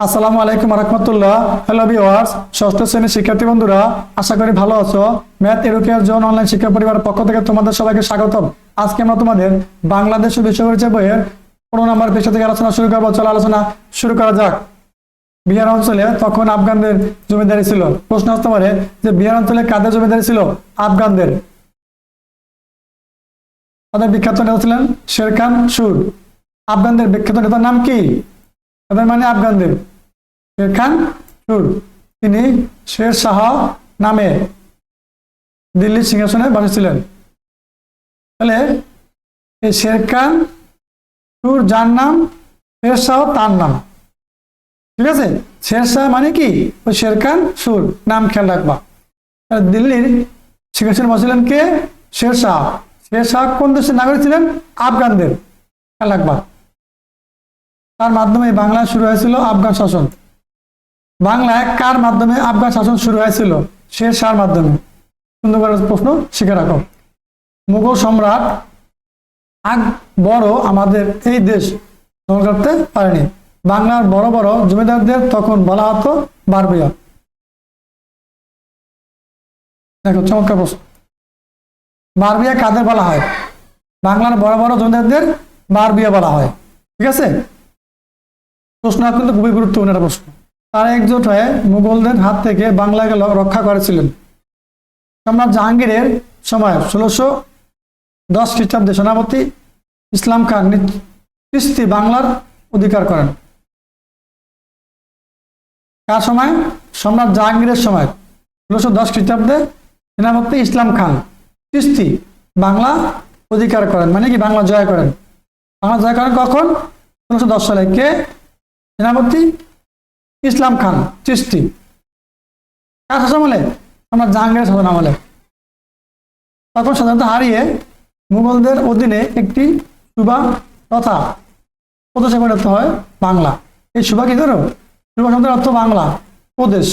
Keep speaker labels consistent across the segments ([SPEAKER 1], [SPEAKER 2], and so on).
[SPEAKER 1] আসসালামু আলাইকুম রহমতুল্লাহ। Hello viewers ষষ্ঠ শ্রেণির শিক্ষার্থী বন্ধুরা, আশা করি ভালো আছো। ম্যাথ এডুকেয়ার জোন অনলাইন শিক্ষা পরিবারের পক্ষ থেকে তোমাদের সবাইকে স্বাগতম। আজকে আমরা তোমাদের বাংলাদেশ ও বইয়ের পনেরো নম্বর পৃষ্ঠা থেকে আলোচনা শুরু করব। চলো আলোচনা শুরু করা যাক। বিহার অঞ্চলে তখন আফগানদের জমিদারি ছিল। প্রশ্ন আসতে পারে যে বিহার অঞ্চলে কাদের জমিদারি ছিল? আফগানদের। তাদের বিখ্যাত নেতা ছিলেন শের খান সুর। আফগানদের বিখ্যাত নেতার নাম কি? তাদের মানে আফগানদের শের খান, সুর। তিনি শের শাহ নামে দিল্লির সিংহাসনে বসেছিলেন। তাহলে এই শের খান, সুর যার নাম, শের শাহ তার নাম। ঠিক আছে? শের শাহ মানে কি? ওই শের খান, সুর। নাম খেয়াল রাখবা। দিল্লির সিংহাসনে বসেছিলেন কে? শের শাহ। শের শাহ কোন দেশের নাগরিক ছিলেন? আফগানদের খেয়াল রাখবা। তার মাধ্যমে বাংলায় শুরু হয়েছিল আফগান শাসন। বাংলায় কার মাধ্যমে আফগান শাসন শুরু হয়েছিল? শের শাহর মাধ্যমে। সুন্দর করে প্রশ্ন শিখে রাখো। মুঘল সম্রাট আগ বড় আমাদের এই দেশ দখল করতে পারেনি। বাংলার বড় বড় জমিদারদের তখন বলা হতো বারবিয়া। দেখো, চমৎকার প্রশ্ন। বারবিয়া কাদের বলা হয়? বাংলার বড় বড় জমিদারদের বারবিয়া বলা হয়। ঠিক আছে? প্রশ্ন কিন্তু খুবই গুরুত্বপূর্ণ একটা প্রশ্ন। তারা একজোট হয়ে মুঘলদের হাত থেকে বাংলাকে রক্ষা করেছিলেন। সম্রাট জাহাঙ্গীরের সময় ষোলোশো দশ খ্রিস্টাব্দে সেনাপতি ইসলাম খান নি- বাংলার অধিকার করেন। কার সময়? সম্রাট জাহাঙ্গীরের সময় ষোলোশো দশ খ্রিস্টাব্দে সেনাপতি ইসলাম খান চিস্তি বাংলা অধিকার করেন। মানে কি বাংলা জয় করেন? বাংলা জয় করেন কখন? ষোলোশো দশ সালে। কে? সেনাপতি ইসলাম খান চিস্তি কার শাসন আমলে? আমরা জাহাঙ্গীরের শাসন আমলে? তখন সাধারণত হারিয়ে মুঘলদের অধীনে একটি সুবা তথা প্রদেশে পরিণত হয় বাংলা। এই সুবা কি ধরো? সুবা শব্দের অর্থ বাংলা, প্রদেশ।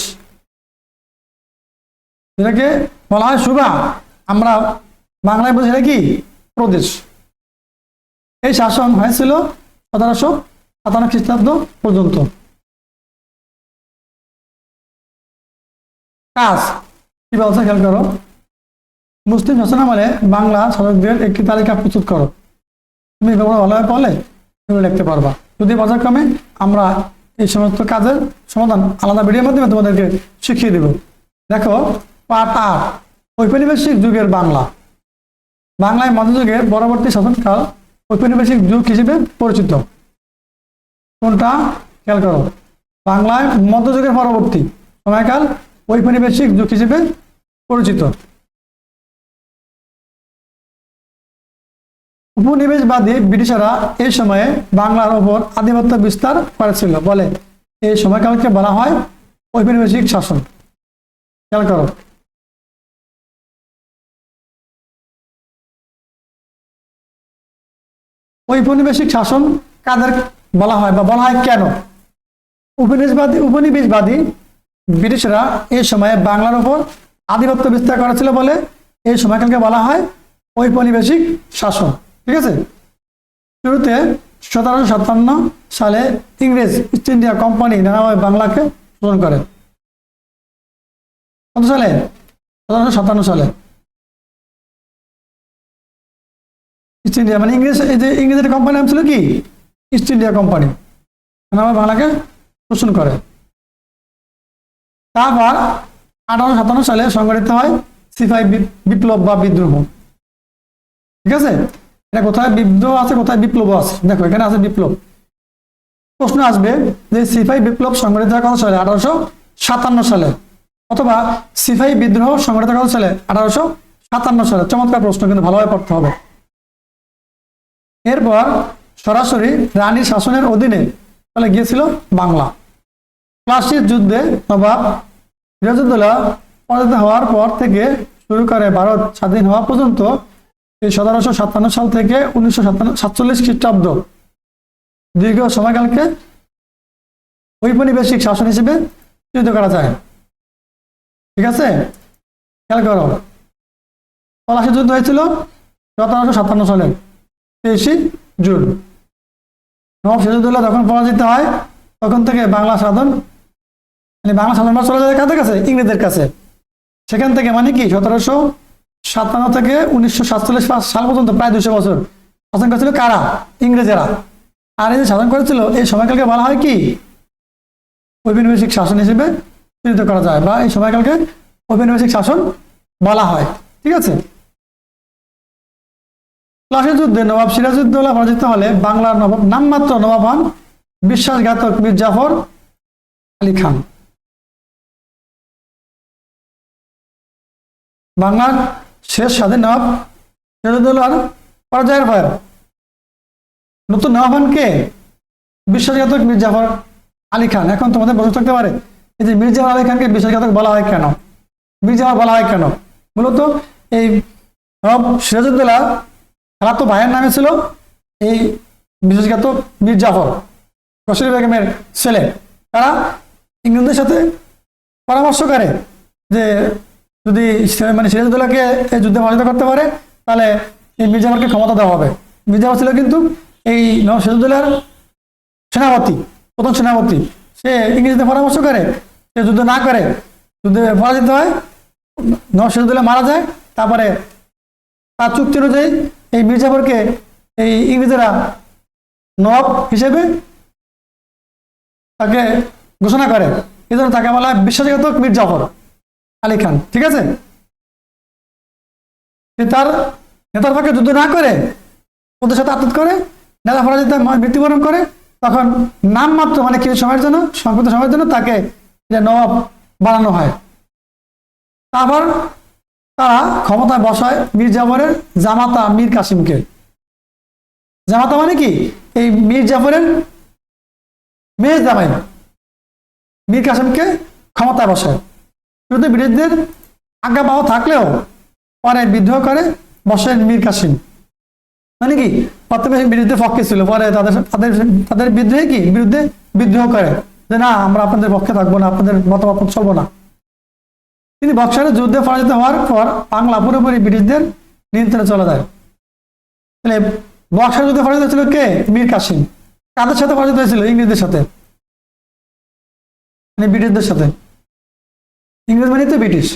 [SPEAKER 1] এটাকে বলা হয় সুবা। আমরা বাংলায় বলছি এটা কি? প্রদেশ। এই শাসন হয়েছিল সতেরোশো সাতান্ন খ্রিস্টাব্দ পর্যন্ত কাজ কি বলছে খেয়াল করো মুসলিম শাসন আমলে বাংলা শাসকদের একটি তালিকা প্রস্তুত করো তুমি এগুলো ভালোভাবে পড়লে তুমি লিখতে পারবা। যদি পর্যায়ক্রমে আমরা এই সমস্ত কাজের সমাধান আলাদা ভিডিওর মাধ্যমে তোমাদেরকে শিখিয়ে দেব। দেখো, পাঠ আট, ঔপনিবেশিক যুগের বাংলা। বাংলায় মধ্যযুগের পরবর্তী শাসনকাল ঔপনিবেশিক যুগ হিসেবে পরিচিত। কোনটা? খেয়াল করো। বাংলায় মধ্যযুগের পরবর্তী সময়কাল ঔপনিবেশিক যুগ হিসেবে পরিচিত। উপনিবেশবাদী ব্রিটিশরা এই সময়ে বাংলার ওপর আধিপত্য বিস্তার করেছিল। বলে এই সময়কালকে বলা হয় ঔপনিবেশিক শাসন। খেয়াল করো। ঔপনিবেশিক শাসন কাদের বলা হয় বা বলা হয় কেন? উপনিবেশবাদী উপনিবেশবাদী ব্রিটিশরা এই সময়ে বাংলার উপর আধিপত্য বিস্তার করেছিল বলে এই সময়কালকে বলা হয় ঔপনিবেশিক শাসন। ঠিক আছে? শুরুতে সতেরোশো সাতান্ন সালে ইংরেজ ইস্ট ইন্ডিয়া কোম্পানি নানাভাবে বাংলাকে শোষণ করে। কত সালে? সতেরোশো সাতান্ন সালে। ইস্ট ইন্ডিয়া মানে ইংরেজ, এই যে ইংরেজের কোম্পানি নাম ছিল কি? ইস্ট ইন্ডিয়া কোম্পানি নানাভাবে বাংলাকে শোষণ করে। তারপর আঠারোশো সাতান্ন সালে সংগঠিত হয় বি- বিপ্লব বা বিদ্রোহ। ঠিক আছে? এটা কোথায় বিদ্রোহ আছে, কোথায় বিপ্লব আছে? দেখো, এখানে আছে বিপ্লব। প্রশ্ন আসবে যে সিপাহি বিপ্লব সংগঠিত হয় কত সালে? আঠারোশো সাতান্ন সালে। অথবা সিপাহি বিদ্রোহ সংগঠিত কত সালে? আঠারোশো সাতান্ন সালে। চমৎকার প্রশ্ন, কিন্তু ভালোভাবে পড়তে হবে। এরপর সরাসরি রানী শাসনের অধীনে চলে গিয়েছিল বাংলা। প্লাসির যুদ্ধে নবাব সিরাজউদ্দৌলা পরাজিত হওয়ার পর থেকে শুরু করে ভারত স্বাধীন হওয়া পর্যন্ত সতেরোশো সাতান্ন সাল থেকে উনিশশো সাতান্ন সাতচল্লিশ খ্রিস্টাব্দ দীর্ঘ সময়কালকে ঔপনিবেশিক শাসন হিসেবে চিহ্নিত করা যায়। ঠিক আছে? খেয়াল করো। পলাশি যুদ্ধ হয়েছিল সতেরোশো সাতান্ন সালে তেইশে জুন। নবাব সিরাজউদ্দৌলা যখন পরাজিত হয়, তখন থেকে বাংলা সাধন মানে বাংলা সাধন চলে যায় কাদের কাছে? ইংরেজদের কাছে। সেখান থেকে মানে কি? সতেরোশো সাতান্ন থেকে উনিশশো সাতচল্লিশ সাল পর্যন্ত প্রায় দুশো বছর। শাসন করেছিল কারা? ইংরেজেরা। আর এই যে শাসন করেছিল, এই সময়কালকে বলা হয় কি? ঔপনিবেশিক শাসন হিসেবে চিহ্নিত করা যায় বা এই সময়কালকে ঔপনিবেশিক শাসন বলা হয়। ঠিক আছে? যুদ্ধে নবাব সিরাজউদ্দৌলা পরাজিত হলে বাংলার নবাব নামমাত্র নবাব হন বিশ্বাসঘাতক মীর জাফর আলী খান। বাংলার শেষ স্বাধীন নবাব সিরাজউদ্দৌলার পরাজয়ের পর নতুন নবাব হন কে? বিশ্বাসঘাতক মীর জাফর আলী খান। এখন তোমাদের বসে থাকতে পারে যে মীর জাফর আলী খানকে বিশ্বাসঘাতক বলা হয় কেন? মীর জাফর বলা হয় কেন? মূলত এই নবাব সিরাজউদ্দৌলা খালাতো ভাইয়ের নামে ছিল এই বিশ্বাসঘাতক মীর জাফর, কসরি বেগমের ছেলে। তারা ইংরেজদের সাথে পরামর্শ করে যে যদি মানে সিরাজউদ্দৌলাকে এই যুদ্ধে পরাজিত করতে পারে, তাহলে এই মীর জাফরকে ক্ষমতা দেওয়া হবে। মীর মির্জাফর ছিল কিন্তু এই সিরাজউদ্দৌলার সেনাপতি, প্রথম সেনাপতি। সে ইংরেজদের পরামর্শ করে সে যুদ্ধ না করে, যুদ্ধে পরাজিত হয় সিরাজউদ্দৌলা মারা যায়, তারপরে তার চুক্তি অনুযায়ী এই মির্জাফরকে এই ইংরেজরা নবাব হিসেবে তাকে ঘোষণা করে। এই জন্য তাকে বলা হয় বিশ্বাসঘাতক মির্জাফর আলী খান। ঠিক আছে? তার নেতার পক্ষে যুদ্ধ না করে ওদের সাথে আত্মত করে নেতা পরাজিত হয়, মৃত্যুবরণ করে তখন নামমাত্র মানে কিছু সময়ের জন্য সংক্ষিপ্ত সময়ের জন্য তাকে নবাব বানানো হয়। তারপর তারা ক্ষমতায় বসায় মীর জাফরের জামাতা মীর কাসিমকে। জামাতা মানে কি? এই মীর জাফরের মেয়ে জামাই। মীর কাসিমকে ক্ষমতায় বসায়। শুরুতে ব্রিটিশদের আজ্ঞা পাওয়া থাকলেও পরে বিদ্রোহ করে বসেন মীর কাসিম। মানে কি? প্রথমে বিরুদ্ধে পক্ষে ছিল, পরে তাদের তাদের তাদের বিদ্রোহে কি? বিরুদ্ধে বিদ্রোহ করে যে, না, আমরা আপনাদের পক্ষে থাকব না, আপনাদের মতামত চলবো না। তিনি বক্সারের যুদ্ধে পরাজিত হওয়ার পর বাংলা পুরোপুরি ব্রিটিশদের নিয়ন্ত্রণে চলে যায়। তাহলে বক্সার যুদ্ধে পরাজিত ছিল কে? মীর কাসিম। কাদের সাথে পরাজিত হয়েছিল? ইংরেজদের সাথে। মানে ব্রিটিশদের সাথে। ইংরেজ মানে তো ব্রিটিশ।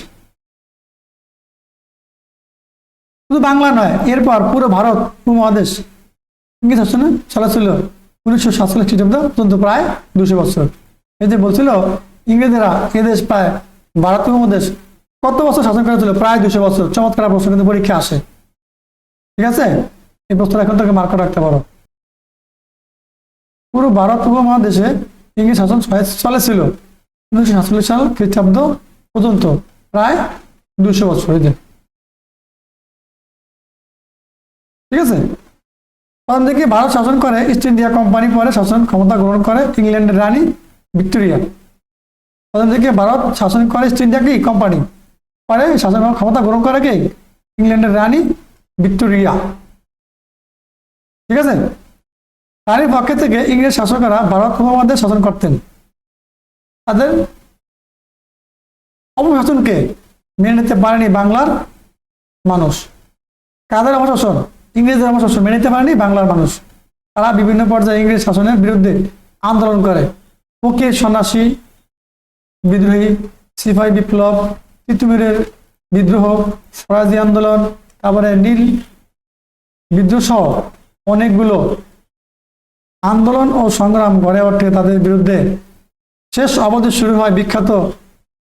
[SPEAKER 1] শুধু বাংলা নয়, এরপর পুরো ভারত উপমহাদেশ ইংরেজ শাসনে চলেছিল উনিশশো সাতচল্লিশ খ্রিস্টাব্দ পর্যন্ত প্রায় দুশো বছর। যে বলছিল, ইংরেজরা এদেশ প্রায় ভারত উপমহাদেশ কত বছর শাসন করেছিল প্রায় দুশো বছর। চমৎকার প্রশ্ন, কিন্তু পরীক্ষা আসে। ঠিক আছে? এই প্রশ্নটা এখন থেকে মার্ক রাখতে পারো। পুরো ভারত উপমহাদেশে ইংরেজ শাসন চলে- চলেছিল উনিশশো সাতচল্লিশ সাল খ্রিস্টাব্দ পর্যন্ত। প্রায় দুশো বছর, এই ঠিক আছে? প্রথম থেকে ভারত শাসন করে ইস্ট ইন্ডিয়া কোম্পানি পরে শাসন, ক্ষমতা গ্রহণ করে ইংল্যান্ডের রানী ভিক্টোরিয়া। প্রথম থেকে ভারত শাসন করে ইস্ট ইন্ডিয়া কি কোম্পানি পরে শাসন ক্ষমতা গ্রহণ করে কি? ইংল্যান্ডের রানী ভিক্টোরিয়া। ঠিক আছে? তারই পক্ষে থেকে ইংরেজ শাসকরা ভারত উপমহাদেশ শাসন করতেন। তাদের অপশাসনকে মেনে নিতে পারেনি বাংলার মানুষ। কাদের অপশাসন? ইংরেজদের অপশাসন। মেনে নিতে পারেনি বাংলার মানুষ। তারা বিভিন্ন পর্যায়ে ইংরেজ শাসনের বিরুদ্ধে আন্দোলন করে। ফকির সন্ন্যাসী বিদ্রোহী, সিপাহী বিপ্লব, তিতুমিরের বিদ্রোহ, স্বরাজী আন্দোলন, তারপরে নীল বিদ্রোহ সহ অনেকগুলো আন্দোলন ও সংগ্রাম গড়ে ওঠে তাদের বিরুদ্ধে। শেষ অবধি শুরু হয় বিখ্যাত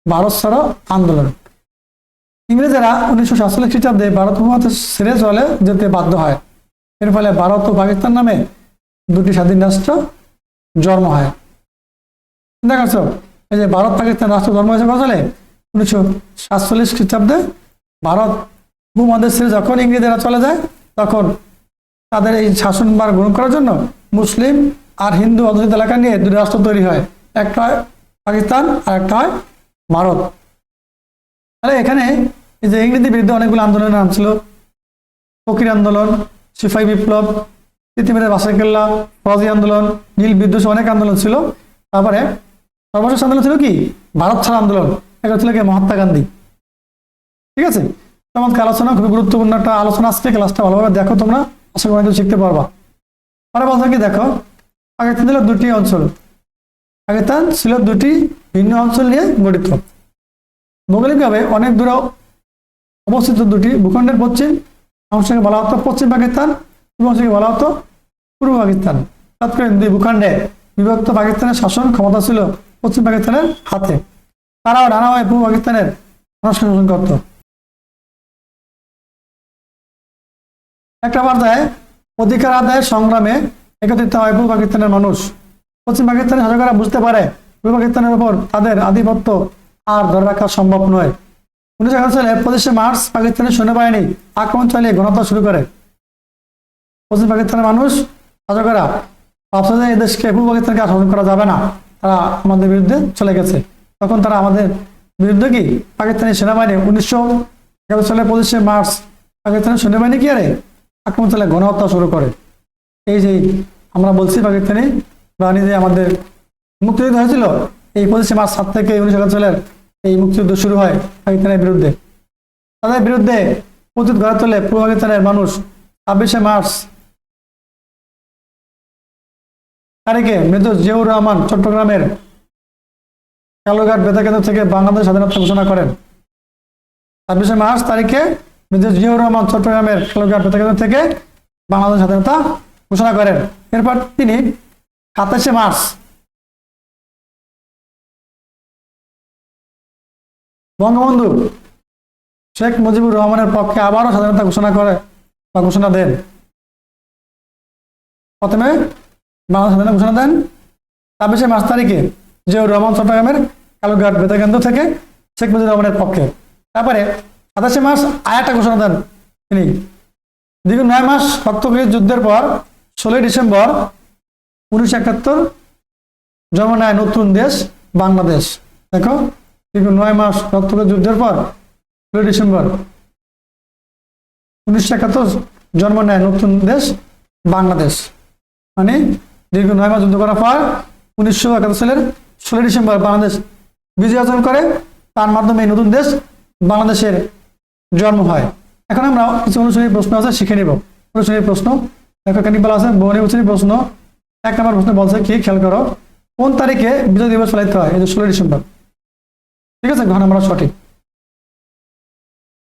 [SPEAKER 1] ভারত আন্দোলন। ইংরেজেরা উনিশশো সাতচল্লিশ খ্রিস্টাব্দে ভারত উপমহাদেশ ছেড়ে চলে যেতে বাধ্য হয়। এর ফলে ভারত ও পাকিস্তান নামে দুটি স্বাধীন রাষ্ট্র জন্ম হয়। এই যে ভারত পাকিস্তান রাষ্ট্র জন্ম হয়েছে কত সালে উনিশশো সাতচল্লিশ খ্রিস্টাব্দে ভারত ছেড়ে যখন ইংরেজেরা চলে যায়, তখন তাদের এই শাসনভার গ্রহণ করার জন্য মুসলিম আর হিন্দু অধ্যুষিত এলাকা নিয়ে দুটি রাষ্ট্র তৈরি হয়। একটা হয় পাকিস্তান আর একটা হয় ভারত। তাহলে এখানে এই যে ইংরেজি বিরুদ্ধে অনেকগুলো আন্দোলনের নাম ছিল ফকির আন্দোলন, সিপাহী বিপ্লব তিতিমিরের বাসাইকেল্লা ফজি আন্দোলন, নীল বিদ্রোহ অনেক আন্দোলন ছিল। তারপরে সর্বশেষ আন্দোলন ছিল কি? ভারত ছাড়া আন্দোলন। এটা ছিল কি? মহাত্মা গান্ধী। ঠিক আছে? চমৎকার আলোচনা, খুবই গুরুত্বপূর্ণ একটা আলোচনা আজকে ক্লাসটা ভালোভাবে দেখো তোমরা। আশা করি অনেক শিখতে পারবা। পরে বলতে কি, দেখো, পাকিস্তান ছিল দুটি অঞ্চল। পাকিস্তান ছিল দুটি ভিন্ন অঞ্চল নিয়ে গঠিত। ভৌগোলিকভাবে অনেক দূরে অবস্থিত দুটি। ভূখণ্ডের পশ্চিম অংশকে বলা হতো পশ্চিম পাকিস্তান, পূর্ব অংশকে বলা হতো পূর্ব পাকিস্তান। তৎকালীন দুই ভূখণ্ডে বিভক্ত পাকিস্তানের শাসন ক্ষমতা ছিল পশ্চিম পাকিস্তানের হাতে। তারাও নানা হয়ে পূর্ব পাকিস্তানের শাসন করত। একটা পর্যায়ে অধিকার আদায়ের সংগ্রামে একত্রিত হয় পূর্ব পাকিস্তানের মানুষ। পশ্চিম পাকিস্তানের শাসকেরা বুঝতে পারে পূর্ব পাকিস্তানের উপর তাদের আধিপত্য আর ধরে রাখা সম্ভব নয়। উনিশশো এগারো সালে পঁচিশে মার্চ পাকিস্তানের সৈন্যবাহিনী আক্রমণ চালিয়ে গণহত্যা শুরু করে। পশ্চিম পাকিস্তানের মানুষ, শাসকেরা ভাবছে এই দেশকে পূর্ব পাকিস্তানকে শাসন করা যাবে না। তারা আমাদের বিরুদ্ধে চলে গেছে। তখন তারা আমাদের বিরুদ্ধে কি? পাকিস্তানি সেনাবাহিনী উনিশশো এগারো সালে পঁচিশে মার্চ পাকিস্তানের সেনাবাহিনী কি আরে আক্রমণ চালিয়ে, গণহত্যা শুরু করে। এই যে আমরা বলছি পাকিস্তানি বাহিনী যে আমাদের মুক্তিযুদ্ধ হয়েছিল, এই পঁচিশে মার্চ সাত থেকে উনিশশো একাত্তর সালের এই মুক্তিযুদ্ধ শুরু হয় পাকিস্তানের বিরুদ্ধে। তাদের বিরুদ্ধে প্রতিরোধ গড়ে তোলে পূর্ব পাকিস্তানের মানুষ ছাব্বিশে মার্চ তারিখে মেজর জিয়াউর রহমান চট্টগ্রামের কালুঘাট বেতা কেন্দ্র থেকে বাংলাদেশ স্বাধীনতা ঘোষণা করেন। ছাব্বিশে মার্চ তারিখে মেজর জিয়াউর রহমান চট্টগ্রামের কালুঘাট বেতা কেন্দ্র থেকে বাংলাদেশ স্বাধীনতা ঘোষণা করেন। এরপর তিনি সাতাশে মার্চ বঙ্গবন্ধু শেখ মুজিবুর রহমানের পক্ষে আবারও স্বাধীনতা ঘোষণা করে বা ঘোষণা দেন। প্রথমে বাংলা স্বাধীনতা ঘোষণা দেন। ছাব্বিশে মার্চ তারিখে জিয়াউর রহমান চট্টগ্রামের কালুঘাট বেতাকেন্দ্র থেকে শেখ মুজিবুর রহমানের পক্ষে। তারপরে সাতাশে মার্চ আয়াটা ঘোষণা দেন তিনি। দীর্ঘ নয় মাস রক্তক্ষয়ী যুদ্ধের পর ষোলোই ডিসেম্বর উনিশশো একাত্তর জন্ম নেয় নতুন দেশ বাংলাদেশ। দেখো, দীর্ঘ নয় মাস রক্তক্ষয়ী যুদ্ধের পর ষোলোই ডিসেম্বর উনিশশো একাত্তর জন্ম নেয় নতুন দেশ বাংলাদেশ। মানে দীর্ঘ নয় মাস যুদ্ধ করার পর উনিশশো একাত্তর সালের ষোলোই ডিসেম্বর বাংলাদেশ বিজয় অর্জন করে। তার মাধ্যমে এই নতুন দেশ বাংলাদেশের জন্ম হয়। এখন আমরা কিছু অনুশ্রেণীর প্রশ্ন আছে, শিখে নিব। অনুশ্রেণীর প্রশ্ন। দেখো বলা আছে বনি অনুশ্রেণীর প্রশ্ন। এক নম্বর প্রশ্ন বলছে কি, খেয়াল করো, কোন তারিখে বিজয় দিবস পালিত হয়? এই যে ষোলোই ডিসেম্বর। ঠিক আছে ঘন আমরা সঠিক।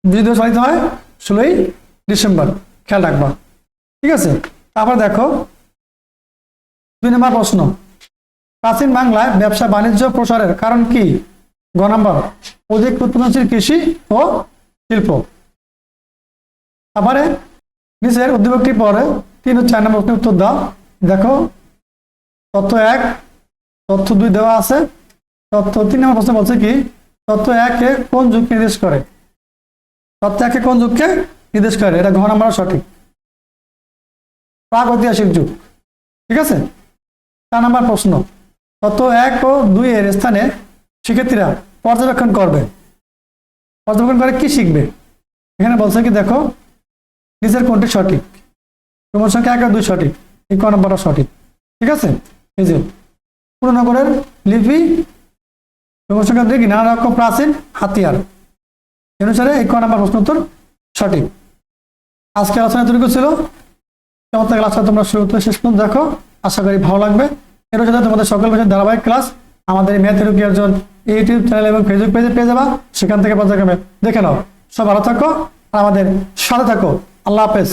[SPEAKER 1] বিজয় দিবস পালিত হয় ষোলোই ডিসেম্বর। খেয়াল রাখবা। ঠিক আছে, তারপর দেখো দুই নম্বর প্রশ্ন। প্রাচীন বাংলায় ব্যবসা বাণিজ্য প্রসারের কারণ কি? গ নম্বর, অধিক উৎপাদনশীল কৃষি ও শিল্প। তারপরে, নিচের উদ্যোগটি পরে তিন ও চার নম্বর প্রশ্নের উত্তর দাও। দেখো তথ্য এক তথ্য দুই দেওয়া আছে। তথ্য তিন নম্বর প্রশ্ন বলছে কি? তথ্য একে কোন যুগকে নির্দেশ করে? তথ্য একে কোন যুগকে নির্দেশ করে? এটা ঘ নম্বর সঠিক। প্রাগ ঐতিহাসিক যুগ। ঠিক আছে? চার নম্বর প্রশ্ন। তথ্য এক ও দুই এর স্থানে শিক্ষার্থীরা পর্যবেক্ষণ করবে। পর্যবেক্ষণ করে কি শিখবে? এখানে বলছে কি, দেখো, নিচের কোনটি সঠিক? তোমার সংখ্যা এক আর দুই সঠিক। এই ক নম্বরটা সঠিক। ঠিক আছে? এই যে পুরনগরের লিপি তোমার সংখ্যা কি? নানা রকম প্রাচীন হাতিয়ার। অনুসারে এই ক নম্বর প্রশ্ন উত্তর সঠিক। আজকে আলোচনা এতটুকু ছিল। চমৎকার ক্লাসটা তোমরা শুরু শেষ পর্যন্ত দেখো। আশা করি ভালো লাগবে। এর সাথে তোমাদের সকল বছর ধারাবাহিক ক্লাস আমাদের ম্যাথ এডুকি একজন ইউটিউব চ্যানেল এবং ফেসবুক পেজে পেয়ে যাবা। সেখান থেকে পর্যায়ক্রমে দেখে নাও। সব ভালো থাকো, আর আমাদের সাথে থাকো। আল্লাহ হাফেজ।